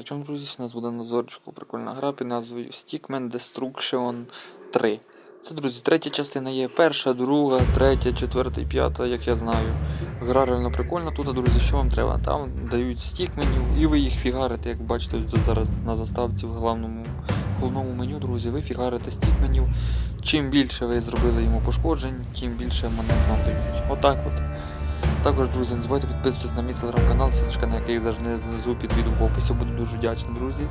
Причому, друзі, у нас буде на зорчику прикольна гра під назвою Stickman Destruction 3. Це, друзі, третя частина є. Перша, друга, третя, четверта і п'ята, як я знаю. Гра реально прикольна. Тут, друзі, що вам треба? Там дають стікменів, і ви їх фігарите, як бачите, зараз на заставці в головному, головному меню, друзі, ви фігарите стікменів. Чим більше ви зробили йому пошкоджень, тим більше монет вам дають. Отак от. Також, друзі, не забувайте підписуватись на мій телеграм-канал, сіточка на який завжди внизу під відео в описі. Буду дуже вдячний, друзі.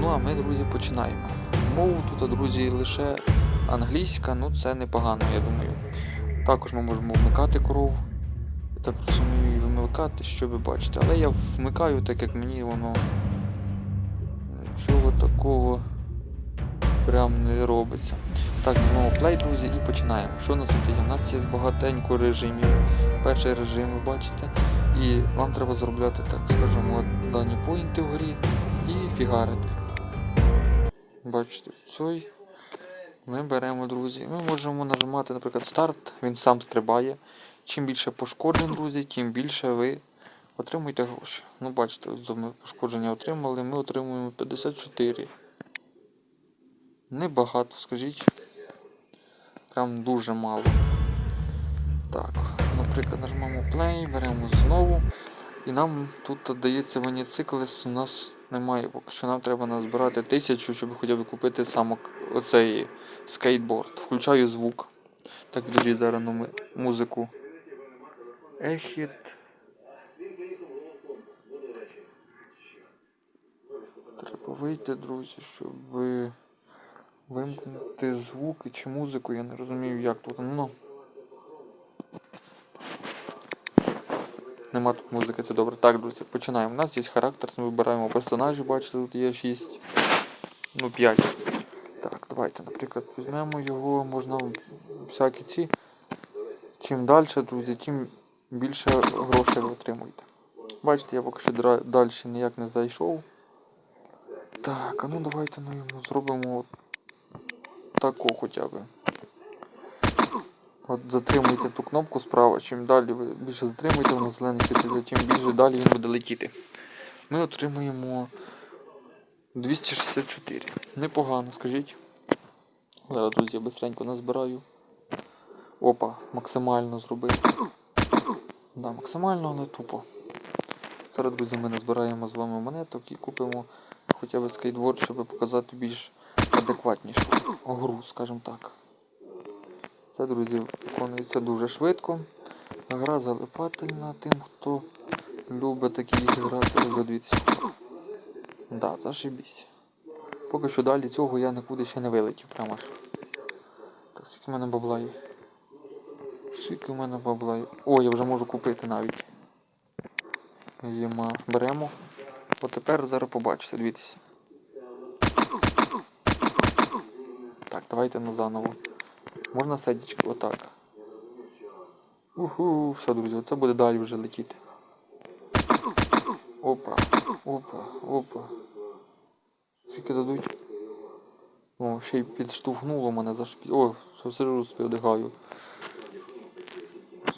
Ну а ми, друзі, починаємо. Мову тут, друзі, лише англійська, ну це непогано, я думаю. Також ми можемо вмикати коров. Я так розумію, і вимикати, що ви бачите. Але я вмикаю, так як мені воно нічого такого прям не робиться. Так, знову плей, друзі, і починаємо. Що у нас тут є? У нас є багатенько режимів. Перший режим, ви бачите. І вам треба заробляти, так скажімо, дані поінти в грі і фігарити. Бачите, цей ми беремо, друзі. Ми можемо нажимати, наприклад, старт, він сам стрибає. Чим більше пошкоджень, друзі, тим більше ви отримуєте гроші. Ну, бачите, ми пошкодження отримали, ми отримуємо 54. Небагато, скажіть. Прям дуже мало. Так, наприклад, нажмемо play, беремо знову. І нам тут дається ваніциклес, у нас немає поки що. Нам треба назбирати тисячу, щоб хоча б купити сам оцей скейтборд. Включаю звук. Так, підожди зараз музику. Ехіт. Треба вийти, друзі, щоб вимкнути звуки чи музику, я не розумію як тут. Ну. Нема тут музики, це добре. Так, друзі, починаємо. У нас є характер, ми вибираємо персонажів, бачите, тут є 6. Ну, 5. Так, давайте, наприклад, візьмемо його, можна всякі ці. Чим далі, друзі, тим більше грошей ви отримуєте. Бачите, я поки що далі ніяк не зайшов. Так, а ну давайте ну, йому зробимо от хоча б. От затримуйте ту кнопку справа, чим далі ви більше затримуєте, воно зелене світиться, тим більше далі він буде летіти. Ми отримуємо 264. Непогано, скажіть. Зараз, друзі, я бистренько назбираю. Опа, максимально зробив. Да, максимально, але тупо. Зараз, друзі, ми назбираємо з вами монеток і купимо хоча б скейтборд, щоб показати більш адекватнішу гру, скажімо так. Це, друзі, виконується дуже швидко. Гра залипательна тим, хто любить такі грати за 2000. Да, зашибісь. Поки що далі цього я нікуди ще не вилетів прямо аж. Так, скільки в мене бабла є? Скільки в мене бабла є? О, я вже можу купити навіть. Єма. Беремо. От тепер зараз побачите, дивіться. Так, давайте на заново. Можна садічки отак. Уху, все, друзі, це буде далі вже летіти. Опа, опа, опа. Скільки дадуть? О, ще й підштовхнуло мене за шпі. О, що сижу, співдихаю.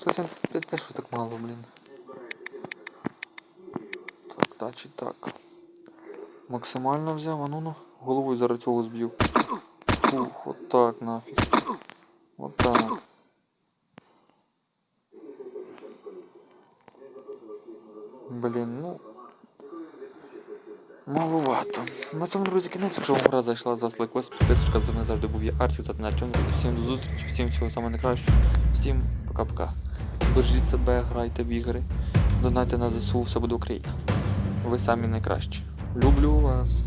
175 теж так мало, блін. Так, дачі так. Максимально взяв, а ну ну, головою зараз цього зб'ю. Фух, отак нафіг. Отак. Блін, ну. Маловато. На цьому, друзі, кінець. Якщо вам гра зайшла за лайкос, підписочка, з вами завжди був я Арсі, це на Артем. Всім до зустрічі, всім всього самого найкращого. Всім пока-пока. Бережіть себе, грайте в ігри, донайте на ЗСУ, все буде Україна. Ви самі найкращі. Люблю вас.